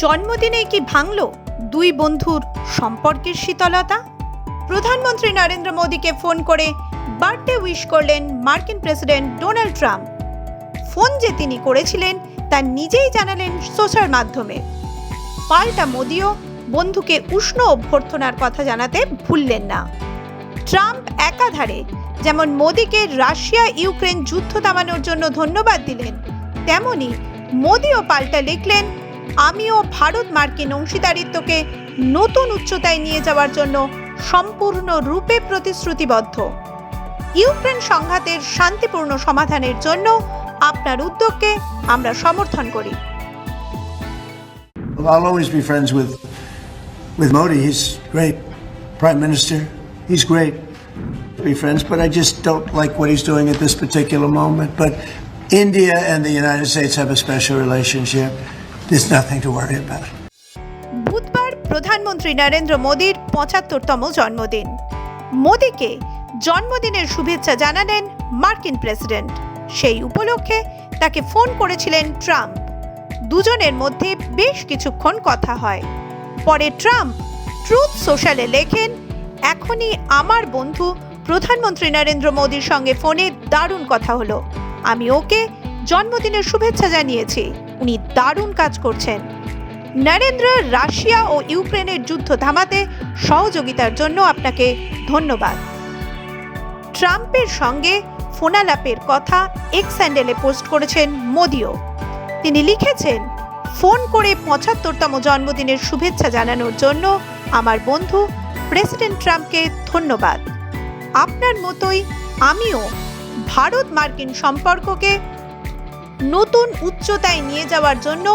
জন্মদিনে কি ভাঙল দুই বন্ধুর সম্পর্কের শীতলতা? প্রধানমন্ত্রী নরেন্দ্র মোদীকে ফোন করে বার্থডে উইশ করলেন মার্কিন প্রেসিডেন্ট ডোনাল্ড ট্রাম্প। ফোন যে তিনি করেছিলেন তা নিজেই জানালেন সোশ্যাল মাধ্যমে। পাল্টা মোদিও বন্ধুকে উষ্ণ অভ্যর্থনার কথা জানাতে ভুললেন না। ট্রাম্প একাধারে যেমন মোদীকে রাশিয়া ইউক্রেন যুদ্ধ থামানোর জন্য ধন্যবাদ দিলেন, তেমনি মোদিও পাল্টা লিখলেন আমিও ভারত মার্কিন অংশীদারিত্বকে নতুন উচ্চতায় নিয়ে যাওয়ার জন্য সম্পূর্ণ রূপে প্রতিশ্রুতিবদ্ধ ইউক্রেন সংঘাতের শান্তিপূর্ণ সমাধানের জন্য আপনার উদ্যোগকে আমরা সমর্থন করি Well, I'll always be friends with with Modi. He's great, Prime Minister. He's great. Be friends, but I just don't like what he's doing at this particular moment. But India and the United States have a special relationship. There's nothing to worry about. বুধবার প্রধানমন্ত্রী নরেন্দ্র মোদীর পঁচাত্তরতম জন্মদিন। মোদীকে জন্মদিনের শুভেচ্ছা জানালেন মার্কিন president. সেই উপলক্ষে তাকে ফোন করেছিলেন ট্রাম্প। দুজনের মধ্যে বেশ কিছুক্ষণ কথা হয়। পরে ট্রাম্প ট্রুথ সোশ্যালে লেখেন, এখনই আমার বন্ধু প্রধানমন্ত্রী নরেন্দ্র মোদীর সঙ্গে ফোনে দারুণ কথা হলো। আমি ওকে জন্মদিনের শুভেচ্ছা জানিয়েছি। উনি দারুণ কাজ করছেন। নরেন্দ্র রাশিয়া ও ইউক্রেনের যুদ্ধ থামাতে সহযোগিতার জন্য আপনাকে ধন্যবাদ। ট্রাম্পের সঙ্গে ফোনালাপের কথা এক্স স্যান্ডেলে পোস্ট করেছেন মোদিও। তিনি লিখেছেন, ফোন করে পঁচাত্তরতম জন্মদিনের শুভেচ্ছা জানানোর জন্য আমার বন্ধু প্রেসিডেন্ট ট্রাম্পকে ধন্যবাদ। আপনার মতোই আমিও ভারত মার্কিন সম্পর্ককে নতুন উচ্চতায় নিয়ে যাওয়ার জন্য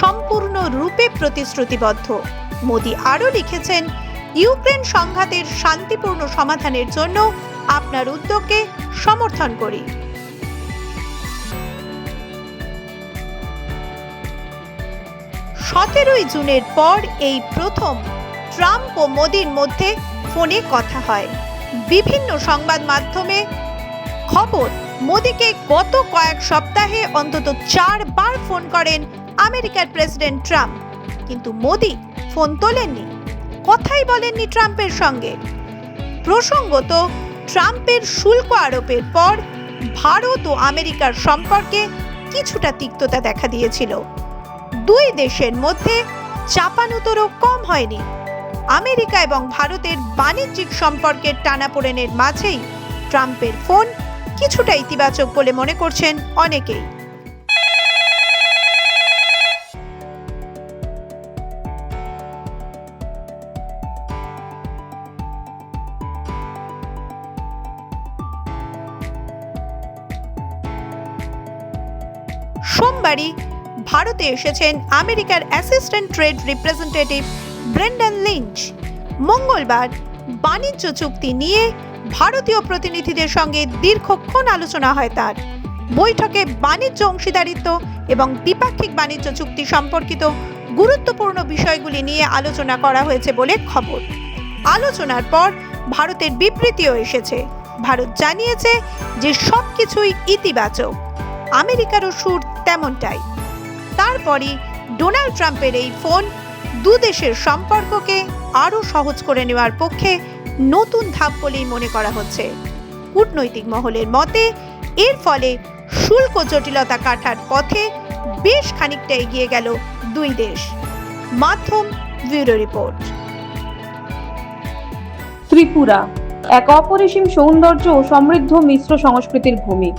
সম্পূর্ণ রূপে প্রতিশ্রুতিবদ্ধ। মোদি আরও লিখেছেন, ইউক্রেন সংঘাতের শান্তিপূর্ণ সমাধানের জন্য আপনার উদ্যোগকে সমর্থন করি। সতেরোই জুনের পর এই প্রথম ট্রাম্প ও মোদির মধ্যে ফোনে কথা হয়। বিভিন্ন সংবাদ মাধ্যমে খবর। মোদীকে গত কয়েক সপ্তাহে অন্তত চারবার ফোন করেন আমেরিকার প্রেসিডেন্ট ট্রাম্প। কিন্তু মোদি ফোন তোলেননি। কথাই বলেননি ট্রাম্পের সঙ্গে। প্রসঙ্গত, ট্রাম্পের শুল্ক আরোপের পর ভারত ও আমেরিকার সম্পর্কে কিছুটা তিক্ততা দেখা দিয়েছিল। দুই দেশের মধ্যে চাপানুতরও কম হয়নি। আমেরিকা এবং ভারতের বাণিজ্যিক সম্পর্কের টানাপোড়েনের মাঝেই ট্রাম্পের ফোন কিছুটা ইতিবাচক বলে মনে করছেন অনেকেই। সোমবারই ভারতে এসেছেন আমেরিকার assistant trade representative Brendan Lynch. মঙ্গলবার বাণিজ্য চুক্তি নিয়ে ভারতীয় প্রতিনিধিদের সঙ্গে দীর্ঘক্ষণ আলোচনা হয় তার। বৈঠকে বাণিজ্য অংশীদারিত্ব এবং দ্বিপাক্ষিক বাণিজ্য চুক্তি সম্পর্কিত গুরুত্বপূর্ণ বিষয়গুলি নিয়ে আলোচনা করা হয়েছে বলে খবর। আলোচনার পর ভারতের বিবৃতিও এসেছে। ভারত জানিয়েছে যে সব কিছুই ইতিবাচক। আমেরিকারও সুর তেমনটাই। তারপরই ডোনাল্ড ট্রাম্পের এই ফোন দু দেশের সম্পর্ককে আরও সহজ করে নেওয়ার পক্ষে নতুন ধাপ বলেই মনে করা হচ্ছে। কূটনৈতিক মহলের মতে, এর ফলে শুল্ক জটিলতা কাটার পথে বেশ খানিকটা এগিয়ে গেল দুই দেশ। মাধ্যম ব্যুরো রিপোর্ট। ত্রিপুরা, এক অপরিসীম সৌন্দর্য ও সমৃদ্ধ মিশ্র সংস্কৃতির ভূমি।